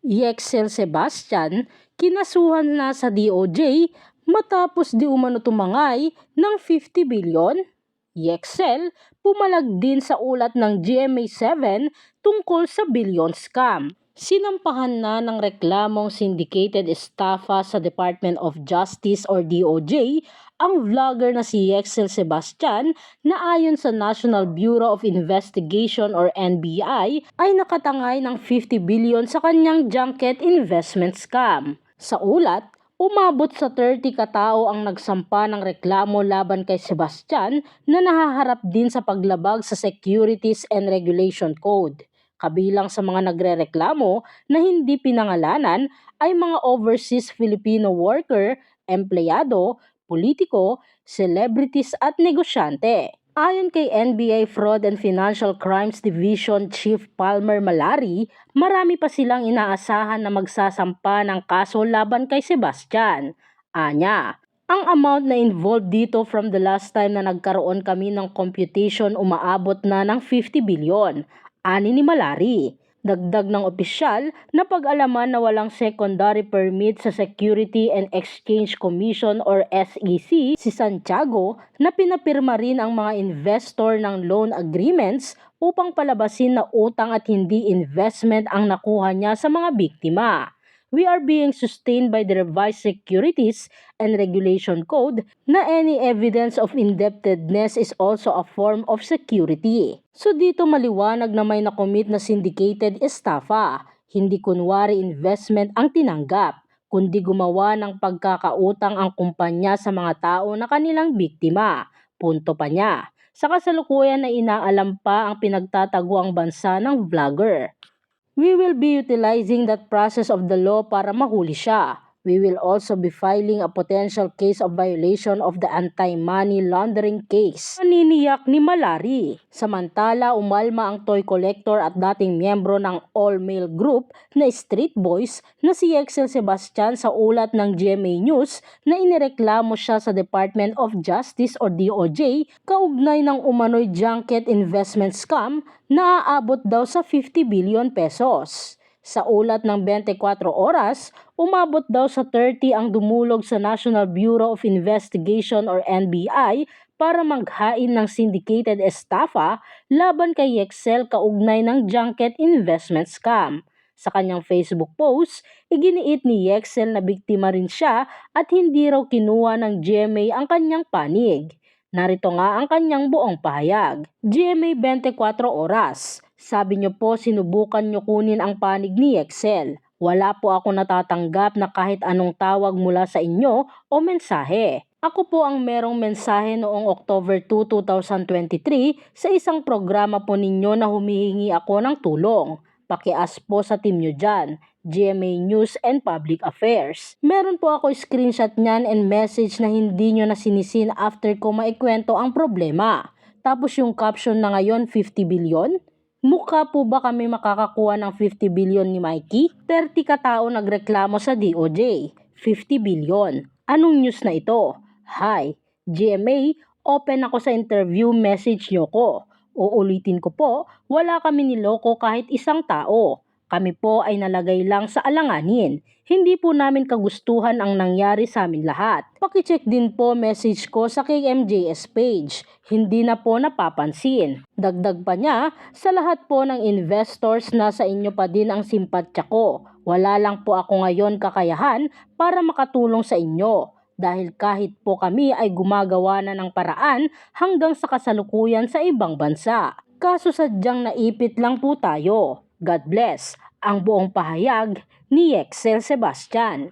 Yexel Sebastian kinasuhan na sa DOJ matapos di umano tumangay ng 50 bilyon. Yexel pumalag din sa ulat ng GMA7 tungkol sa billion scam. Sinampahan na ng reklamong syndicated estafa sa Department of Justice or DOJ ang vlogger na si Yexel Sebastian na ayon sa National Bureau of Investigation or NBI ay nakatangay ng 50 billion sa kanyang junket investment scam. Sa ulat, umabot sa 30 katao ang nagsampa ng reklamo laban kay Sebastian na nahaharap din sa paglabag sa Securities and Regulation Code. Kabilang sa mga nagrereklamo na hindi pinangalanan ay mga overseas Filipino worker, empleyado, politiko, celebrities at negosyante. Ayon kay NBA Fraud and Financial Crimes Division Chief Palmer Malari, marami pa silang inaasahan na magsasampa ng kaso laban kay Sebastian. Anya, ang amount na involved dito from the last time na nagkaroon kami ng computation umaabot na ng 50 billion, ani ni Malari. Dagdag ng opisyal na pag-alaman na walang secondary permit sa Security and Exchange Commission or SEC si Santiago na pinapirma rin ang mga investor ng loan agreements upang palabasin na utang at hindi investment ang nakuha niya sa mga biktima we are being sustained by the revised Securities and Regulation Code na any evidence of indebtedness is also a form of security. So dito maliwanag na may nakomit na syndicated estafa, hindi kunwari investment ang tinanggap, kundi gumawa ng pagkakautang ang kumpanya sa mga tao na kanilang biktima. Punto pa niya. Sa kasalukuyan na inaalam pa ang pinagtatago ang bansa ng vlogger. We will be utilizing that process of the law para mahuli siya. We will also be filing a potential case of violation of the anti-money laundering case. Naniniyak ni Malari. Samantala, umalma ang toy collector at dating miyembro ng all-male group na Street Boys na si Excel Sebastian sa ulat ng GMA News na inireklamo siya sa Department of Justice or DOJ kaugnay ng umano'y junket investment scam na aabot daw sa 50 billion pesos. Sa ulat ng 24 oras, umabot daw sa 30 ang dumulog sa National Bureau of Investigation or NBI para maghain ng syndicated estafa laban kay Excel kaugnay ng junket investment scam. Sa kanyang Facebook post, iginiit ni Yexel na biktima rin siya at hindi raw kinuha ng GMA ang kanyang panig. Narito nga ang kanyang buong pahayag. GMA 24 oras. Sabi niyo po sinubukan niyo kunin ang panig ni Excel. Wala po ako natatanggap na kahit anong tawag mula sa inyo o mensahe. Ako po ang merong mensahe noong October 2, 2023 sa isang programa po ninyo na humihingi ako ng tulong. Pakias po sa team nyo dyan, GMA News and Public Affairs. Meron po ako screenshot niyan and message na hindi nyo na sinisin after ko maikwento ang problema. Tapos yung caption na ngayon 50 billion? Mukha po ba kami makakakuha ng 50 billion ni Mikey? 30 katao nagreklamo sa DOJ. 50 billion. Anong news na ito? Hi, GMA, open ako sa interview message nyo ko. Uulitin ko po, wala kami niloko kahit isang tao. Kami po ay nalagay lang sa alanganin. Hindi po namin kagustuhan ang nangyari sa amin lahat. Pakicheck din po message ko sa KMJS page. Hindi na po napapansin. Dagdag pa niya, sa lahat po ng investors nasa inyo pa din ang simpatya ko. Wala lang po ako ngayon kakayahan para makatulong sa inyo dahil kahit po kami ay gumagawa na ng paraan hanggang sa kasalukuyan sa ibang bansa. Kaso sadyang naipit lang po tayo. God bless ang buong pahayag ni Excel Sebastian.